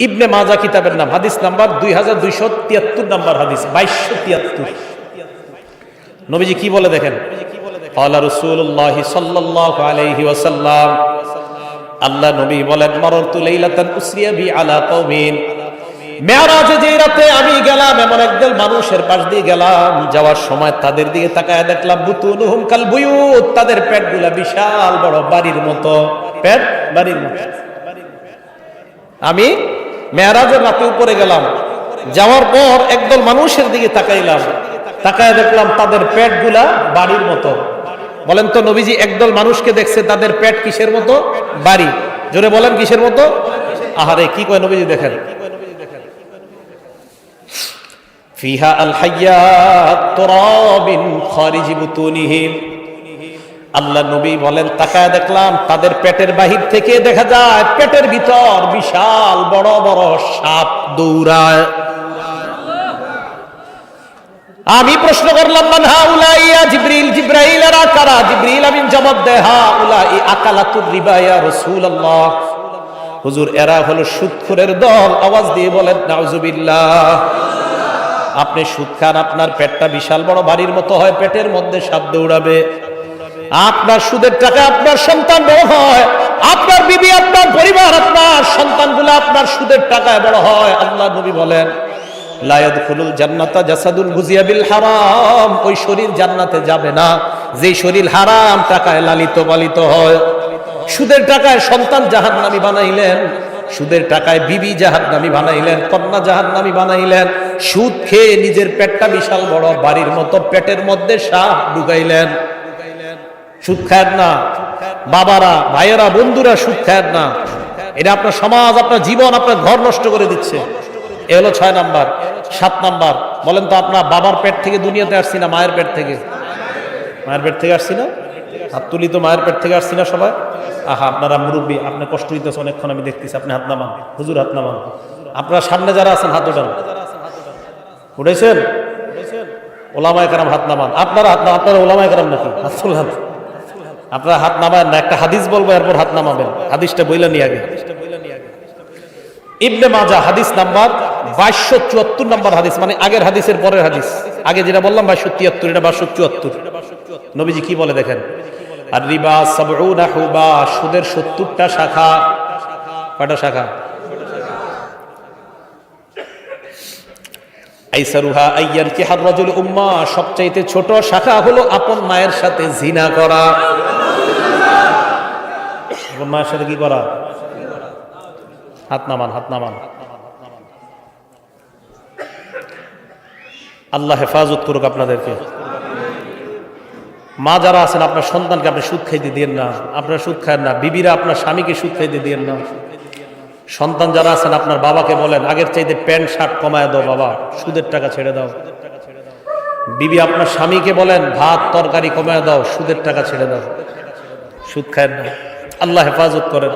ইবনে মাজা কিতাবের নাম, হাদিস নাম্বার দুই হাজার দুইশো তিয়াত্তর নাম্বার হাদিস, বাইশশো তিয়াত্তর। নবীজি কি বলে দেখেন? আমি গেলাম একদল মানুষের পাশ দিয়ে গেলাম, যাওয়ার সময় তাদের দিকে তাকায় দেখলাম, বুতুনুহুম কাল বুয়ুত। তাদের বিশাল বড় বাড়ির মতো, পেট বাড়ির মতো। আমি মেয়ারাজের রাতে উপরে গেলাম। যাওয়ার পর একদল মানুষের দিকে তাকাইলাম। তাকায় দেখলাম তাদের পেটগুলা বাড়ির মতো। বলেন তো নবীজি, একদল মানুষকে দেখছে তাদের পেট কিসের মতো? বাড়ি। জোরে বলেন কিসের মতো? আহারে, কি কয় নবীজি দেখেন? ফিহা আল হাইয়াত তুরাবিন খারিজি বুতুনিহিম। আল্লাহ নবী বলেন, তাকায় দেখলাম তাদের পেটের বাহির থেকে দেখা যায় পেটের ভিতর বিশাল বড় বড় সাপ দৌড়ায়। আমি প্রশ্ন করলাম, মান হা উলাইয়া জিব্রিল, জিব্রাইল এরা কারা জিব্রিল আমিন জবাব দেয় হা উলাই আকালাতুর রিবা ইয়া রাসূলুল্লাহ। হুজুর, এরা হলো সুদখোরের দল। আওয়াজ দিয়ে বলেন, নাউজুবিল্লাহ। আপনি সুদ খান আপনার পেটটা বিশাল বড়, বাড়ির মতো হয়, পেটের মধ্যে সাপ দৌড়াবে। আপনার সুদের টাকা আপনার সন্তান বড় হয়, আপনার বিবি, আপনার পরিবার, আপনার সন্তানগুলো আপনার সুদের টাকায় বড় হয় আল্লাহ নবী বলেন জান্নাতা জাসাদুল ওই শরীর জান্নাতে যাবে না। শরীর হারাম, টাকায় লালিত পালিত হয়। সুদের টাকায় সন্তান বানাইলেন, সুদের টাকায় বিবি বানাইলেন বানাইলেন, সুদ খেয়ে নিজের পেটটা বিশাল বড়, বাড়ির মতো পেটের মধ্যে সাপ ঢুকাইলেন। সুদ খায়েন না। বাবারা, ভাইয়েরা, বন্ধুরা, সুদ খায়েন না। এটা আপনার সমাজ, আপনার জীবন, আপনার ঘর নষ্ট করে দিচ্ছে। এ হলো ছয় নাম্বার, সাত নাম্বার। বলেন তো আপনার বাবার পেট থেকে দুনিয়াতে আসছি না, মায়ের পেট থেকে? মায়ের পেট থেকে আসছি না? হাত তুলি তো মায়ের পেট থেকে আসছি না সবাই? আহা, আপনারা মুরব্বী, আপনি কষ্ট দিতেছে অনেকক্ষণ আমি দেখতেছি, আপনি হাত নামান। হুজুর, হাত নামান। আপনার সামনে যারা আছেন, হাত উঠান উঠেছেন? ওলামায় কারাম হাত নামান। আপনারা হাত না আপনারা ওলামায় কারাম নাকি? হাত তুলান। আপনারা হাত নামায় না, একটা হাদিস বলব, এরপর হাত নামাবেন। হাদিসটা বইলা নিয়ে আগে। ইবনে মাজা হাদিস নাম্বার বাইশশো চুয়াত্তর নাম্বার হাদিস মানে আগের হাদিসের পরের হাদিস। আগে যেটা বললাম, বাইশশো তিয়াত্তর এটা বাইশশো চুয়াত্তর। নবীজি কি বলে দেখেন? আর রিবা সাবউনা হুবা, সুদের সত্তরটা শাখা। কয়টা শাখা? আইসারুহা আইয়ান কিহার রাজুল উম্মা, সবচাইতে ছোট শাখা হলো আপন মায়ের সাথে জিনা করা। আপন মায়ের সাথে কি করা? হাত নামান হাত নামান। আল্লাহ হেফাজত করুক আপনাদেরকে। মা যারা আছেন, আপনার সন্তানকে আপনি সুদ খাইতে দিয়েন না। আপনার সুদ খায়েন না। বিবিরা আপনার স্বামীকে সুদ খাইতে দিয়েন না। সন্তান যারা আছেন, আপনার বাবাকে বলেন, আগের চাইতে প্যান্ট, শার্ট কমায় দাও বাবা। সুদের টাকা ছেড়ে দাও। বিবি আপনার স্বামীকে বলেন, ভাত, তরকারি কমায় দাও। সুদের টাকা ছেড়ে দাও। সুদ খায়েন না। আল্লাহ হেফাজত করেন।